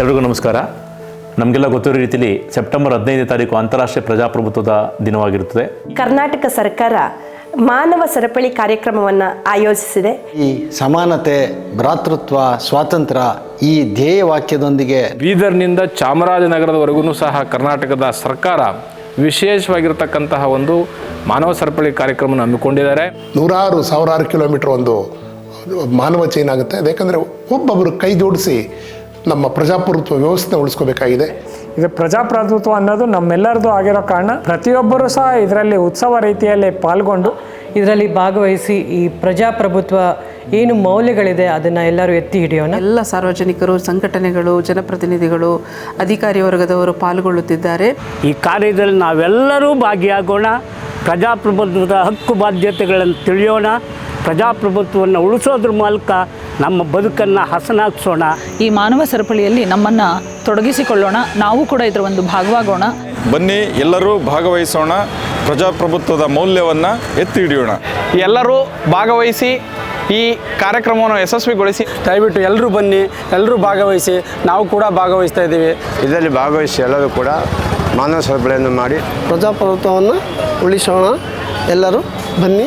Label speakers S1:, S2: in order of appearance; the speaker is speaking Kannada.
S1: ಎಲ್ರಿಗೂ ನಮಸ್ಕಾರ. ನಮಗೆಲ್ಲ ಗೊತ್ತಿರೋ ರೀತಿಯಲ್ಲಿ ಸೆಪ್ಟೆಂಬರ್ ಹದಿನೈದನೇ ತಾರೀಕು ಅಂತಾರಾಷ್ಟ್ರೀಯ ಪ್ರಜಾಪ್ರಭುತ್ವದ ದಿನವಾಗಿರುತ್ತದೆ.
S2: ಕರ್ನಾಟಕ ಸರ್ಕಾರ ಮಾನವ ಸರಪಳಿ ಕಾರ್ಯಕ್ರಮವನ್ನು ಆಯೋಜಿಸಿದೆ.
S3: ಈ ಸಮಾನತೆ ಭ್ರಾತೃತ್ವ ಸ್ವಾತಂತ್ರ್ಯ ಈ ಧ್ಯೇಯ ವಾಕ್ಯದೊಂದಿಗೆ
S4: ಬೀದರ್ನಿಂದ ಚಾಮರಾಜನಗರದವರೆಗೂ ಸಹ ಕರ್ನಾಟಕದ ಸರ್ಕಾರ ವಿಶೇಷವಾಗಿರ್ತಕ್ಕಂತಹ ಒಂದು ಮಾನವ ಸರಪಳಿ ಕಾರ್ಯಕ್ರಮವನ್ನು ಹಮ್ಮಿಕೊಂಡಿದ್ದಾರೆ.
S5: ನೂರಾರು ಸಾವಿರಾರು ಕಿಲೋಮೀಟರ್ ಒಂದು ಮಾನವ ಚೈನ್ ಆಗುತ್ತೆ. ಯಾಕಂದರೆ ಒಬ್ಬೊಬ್ಬರು ಕೈ ಜೋಡಿಸಿ ನಮ್ಮ ಪ್ರಜಾಪ್ರಭುತ್ವ ವ್ಯವಸ್ಥೆ ಉಳಿಸ್ಕೋಬೇಕಾಗಿದೆ.
S6: ಇದು ಪ್ರಜಾಪ್ರಭುತ್ವ ಅನ್ನೋದು ನಮ್ಮೆಲ್ಲರದು ಆಗಿರೋ ಕಾರಣ. ಪ್ರತಿಯೊಬ್ಬರೂ ಸಹ ಇದರಲ್ಲಿ ಉತ್ಸವ ರೀತಿಯಲ್ಲಿ ಪಾಲ್ಗೊಂಡು
S7: ಇದರಲ್ಲಿ ಭಾಗವಹಿಸಿ ಈ ಪ್ರಜಾಪ್ರಭುತ್ವ ಏನು ಮೌಲ್ಯಗಳಿದೆ ಅದನ್ನು ಎಲ್ಲರೂ ಎತ್ತಿ ಹಿಡಿಯೋಣ.
S8: ಎಲ್ಲ ಸಾರ್ವಜನಿಕರು ಸಂಘಟನೆಗಳು ಜನಪ್ರತಿನಿಧಿಗಳು ಅಧಿಕಾರಿ ವರ್ಗದವರು ಪಾಲ್ಗೊಳ್ಳುತ್ತಿದ್ದಾರೆ.
S9: ಈ ಕಾರ್ಯದಲ್ಲಿ ನಾವೆಲ್ಲರೂ ಭಾಗಿಯಾಗೋಣ. ಪ್ರಜಾಪ್ರಭುತ್ವದ ಹಕ್ಕು ಬಾಧ್ಯತೆಗಳನ್ನು ತಿಳಿಯೋಣ. ಪ್ರಜಾಪ್ರಭುತ್ವವನ್ನು ಉಳಿಸೋದ್ರ ಮೂಲಕ ನಮ್ಮ ಬದುಕನ್ನು ಹಸನಾಗಿಸೋಣ.
S10: ಈ ಮಾನವ ಸರಪಳಿಯಲ್ಲಿ ನಮ್ಮನ್ನು ತೊಡಗಿಸಿಕೊಳ್ಳೋಣ. ನಾವು ಕೂಡ ಇದರ ಒಂದು ಭಾಗವಾಗೋಣ.
S11: ಬನ್ನಿ ಎಲ್ಲರೂ ಭಾಗವಹಿಸೋಣ. ಪ್ರಜಾಪ್ರಭುತ್ವದ ಮೌಲ್ಯವನ್ನು ಎತ್ತಿ ಹಿಡಿಯೋಣ.
S12: ಎಲ್ಲರೂ ಭಾಗವಹಿಸಿ ಈ ಕಾರ್ಯಕ್ರಮವನ್ನು ಯಶಸ್ವಿಗೊಳಿಸಿ.
S13: ದಯವಿಟ್ಟು ಎಲ್ಲರೂ ಬನ್ನಿ ಎಲ್ಲರೂ ಭಾಗವಹಿಸಿ. ನಾವು ಕೂಡ ಭಾಗವಹಿಸ್ತಾ ಇದ್ದೀವಿ.
S14: ಇದರಲ್ಲಿ ಭಾಗವಹಿಸಿ ಎಲ್ಲರೂ ಕೂಡ ಮಾನವ ಸರಪಳಿಯನ್ನು ಮಾಡಿ
S15: ಪ್ರಜಾಪ್ರಭುತ್ವವನ್ನು ಉಳಿಸೋಣ. ಎಲ್ಲರೂ ಬನ್ನಿ.